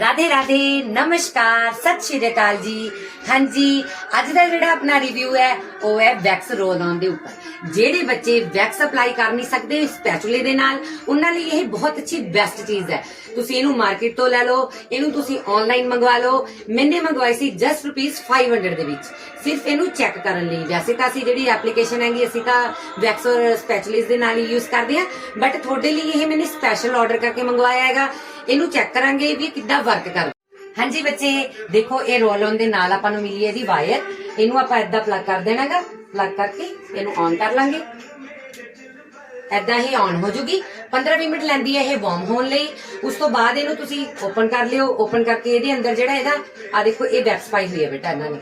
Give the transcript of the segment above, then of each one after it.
ਰਾਧੇ ਰਾਧੇ ਨਮਸਕਾਰ ਸਤਿ ਸ਼੍ਰੀ ਅਕਾਲ ਜੀ। ਹਾਂਜੀ ਅੱਜ ਦਾ ਜਿਹੜਾ ਆਪਣਾ ਰਿਵਿਊ ਹੈ ਉਹ ਹੈ ਵੈਕਸ ਰੋਲ ਔਨ ਦੇ ਉੱਪਰ। ਜਿਹੜੇ ਬੱਚੇ ਵੈਕਸ ਅਪਲਾਈ ਕਰ ਨਹੀਂ ਸਕਦੇ ਸਪੈਚੂਲੇ ਦੇ ਨਾਲ, ਉਹਨਾਂ ਲਈ ਇਹ ਬਹੁਤ ਅੱਛੀ ਬੈਸਟ ਚੀਜ਼ ਹੈ। ਤੁਸੀਂ ਇਹਨੂੰ ਮਾਰਕੀਟ ਤੋਂ ਲੈ ਲਓ, ਇਹਨੂੰ ਤੁਸੀਂ ਆਨਲਾਈਨ ਮੰਗਵਾ ਲਓ। ਮੈਨੇ ਮੰਗਵਾਈ ਸੀ ਜਸਟ ਰੁਪੀਸ 500 ਦੇ ਵਿੱਚ। ਸਿਰਫ ਇਹਨੂੰ ਚੈੱਕ ਕਰਨ ਲਈ। ਵੈਸੇ ਤਾਂ ਅਸੀਂ ਜਿਹੜੀ ਐਪਲੀਕੇਸ਼ਨ ਹੈਗੀ, ਅਸੀਂ ਤਾਂ ਵੈਕਸ ਔਰ ਸਪੈਚੂਲਿਸ ਦੇ ਨਾਲ ਹੀ ਯੂਜ਼ ਕਰਦੇ ਹਾਂ ਬਟ ਤੁਹਾਡੇ ਲਈ ਇਹ ਮੈंने ਸਪੈਸ਼ਲ ਆਰਡਰ ਕਰਕੇ ਮੰਗਵਾਇਆ ਹੈਗਾ। ਇਹਨੂੰ ਚੈੱਕ ਕਰਾਂਗੇ ਵੀ ਕਿੱਦਾਂ ਵਰਕ ਕਰਦਾ। ਹਾਂਜੀ ਬੱਚੇ, ਦੇਖੋ, ਇਹ ਰੋਲ ਔਨ ਦੇ ਨਾਲ ਆਪਾਂ ਨੂੰ ਮਿਲੀ ਹੈ ਇਹਦੀ ਵਾਇਰ ਇਹਨੂੰ ਆਪਾਂ ਏਦਾਂ ਪਲੱਗ ਕਰ ਦੇਣਾਗਾ। ਪਲੱਗ ਕਰਕੇ ਇਹਨੂੰ ਔਨ ਕਰ ਲਾਂਗੇ। ਏਦਾਂ ਹੀ ਔਨ ਹੋ ਜੂਗੀ। 15-20 ਮਿੰਟ ਲੈਂਦੀ ਹੈ ਇਹ ਵਾਰਮ ਹੋਣ ਲਈ। ਉਸ ਤੋਂ ਬਾਅਦ ਇਹਨੂੰ ਤੁਸੀਂ ਓਪਨ ਕਰ ਲਿਓ। ਓਪਨ ਕਰਕੇ ਇਹਦੇ ਅੰਦਰ ਜਿਹੜਾ ਇਹਦਾ ਆ ਦੇਖੋ, ਇਹ ਵੈਕਸ ਪਾਈ ਹੋਈ ਹੈ ਬੇਟਾ ਇਹਨਾਂ ਨੇ।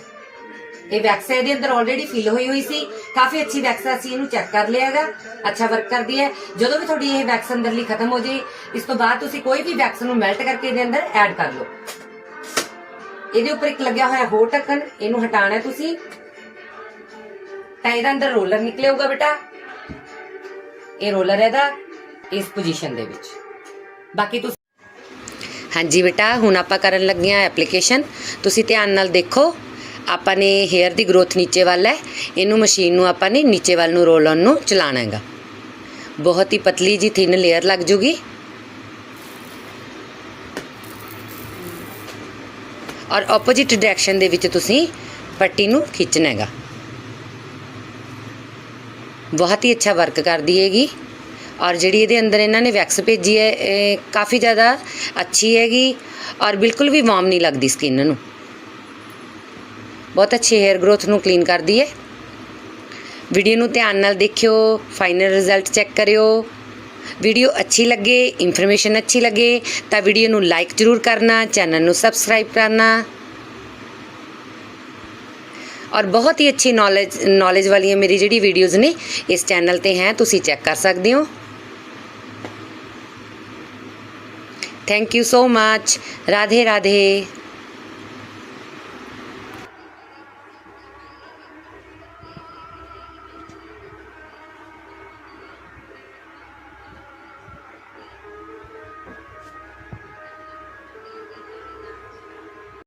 ਇਹ ਵੈਕਸ ਇਹਦੇ ਅੰਦਰ ਆਲਰੇਡੀ ਫਿਲ ਹੋਈ ਹੋਈ ਸੀ। ਕਾਫੀ ਅੱਛੀ ਵੈਕਸ ਆ ਅਸੀਂ ਇਹਨੂੰ ਚੈੱਕ ਕਰ ਲਿਆਗਾ। ਅੱਛਾ ਵਰਕ ਕਰਦੀ ਹੈ। ਜਦੋਂ ਵੀ ਤੁਹਾਡੀ ਇਹ ਵੈਕਸ ਅੰਦਰਲੀ ਖਤਮ ਹੋ ਜੇ, ਇਸ ਤੋਂ ਬਾਅਦ ਤੁਸੀਂ ਕੋਈ ਵੀ ਵੈਕਸ ਨੂੰ ਮੈਲਟ ਕਰਕੇ ਇਹਦੇ ਅੰਦਰ ਐਡ ਕਰ ਲਓ। ਇਹਦੇ ਉੱਪਰ ਇੱਕ ਲੱਗਿਆ ਹੋਇਆ ਹੋਰ ਢੱਕਣ, ਇਹਨੂੰ ਹਟਾਣਾ ਤੁਸੀਂ। ਤਾਂ ਇਹਦਾ ਅੰਦਰ ਰੋਲਰ ਨਿਕਲੇਗਾ ਬੇਟਾ। ਇਹ ਰੋਲਰ ਹੈ ਇਹਦਾ, ਇਸ ਪੋਜੀਸ਼ਨ ਦੇ ਵਿੱਚ। ਬਾਕੀ ਤੁਸੀਂ ਹਾਂਜੀ ਬੇਟਾ, ਹੁਣ ਆਪਾਂ ਕਰਨ ਲੱਗੇ ਆ ਐਪਲੀਕੇਸ਼ਨ ਤੁਸੀਂ ਧਿਆਨ ਨਾਲ ਦੇਖੋ, ਆਪਾਂ ਨੇ ਹੇਅਰ ਦੀ ਗਰੋਥ ਨੀਚੇ ਵੱਲ ਹੈ। ਇਹਨੂੰ ਮਸ਼ੀਨ ਨੂੰ ਆਪਾਂ ਨੇ ਨੀਚੇ ਵੱਲ ਨੂੰ ਰੋਲ ਔਨ ਨੂੰ ਚਲਾਣਾ ਹੈਗਾ। ਬਹੁਤ ਹੀ ਪਤਲੀ ਜੀ ਥਿਨ ਲੇਅਰ ਲੱਗ ਜੂਗੀ। ਔਰ ਆਪੋਜੀਟ ਡਾਇਰੈਕਸ਼ਨ ਦੇ ਵਿੱਚ ਤੁਸੀਂ ਪੱਟੀ ਨੂੰ ਖਿੱਚਣਾ ਹੈਗਾ। ਬਹੁਤ ਹੀ ਅੱਛਾ ਵਰਕ ਕਰਦੀ ਹੈਗੀ। ਔਰ ਜਿਹੜੀ ਇਹਦੇ ਅੰਦਰ ਇਹਨਾਂ ਨੇ ਵੈਕਸ ਭੇਜੀ ਹੈ, ਇਹ ਕਾਫੀ ਜ਼ਿਆਦਾ ਅੱਛੀ ਹੈਗੀ ਔਰ ਬਿਲਕੁਲ ਵੀ ਵਾਰਮ ਨਹੀਂ ਲੱਗਦੀ ਸਕਿਨ ਨੂੰ। ਬਹੁਤ ਅੱਛੀ ਹੇਅਰ ਗਰੋਥ ਨੂੰ ਕਲੀਨ ਕਰਦੀ ਹੈ। ਵੀਡੀਓ ਨੂੰ ਧਿਆਨ ਨਾਲ ਦੇਖਿਓ ਫਾਈਨਲ ਰਿਜ਼ਲਟ ਚੈੱਕ ਕਰਿਓ। ਵੀਡੀਓ ਅੱਛੀ ਲੱਗੇ ਇਨਫੋਰਮੇਸ਼ਨ ਅੱਛੀ ਲੱਗੇ, ਤਾਂ ਵੀਡੀਓ ਨੂੰ ਲਾਈਕ ਜ਼ਰੂਰ ਕਰਨਾ ਚੈਨਲ ਨੂੰ ਸਬਸਕ੍ਰਾਈਬ ਕਰਨਾ। ਔਰ ਬਹੁਤ ਹੀ ਅੱਛੀ ਨੌਲੇਜ ਨੌਲੇਜ ਵਾਲੀਆਂ ਮੇਰੀ ਜਿਹੜੀ ਵੀਡੀਓਜ਼ ਨੇ, ਇਸ ਚੈਨਲ ਤੇ ਹੈ, ਤੁਸੀਂ ਚੈੱਕ ਕਰ ਸਕਦੇ ਹੋ। Thank you so much Radhe Radhe.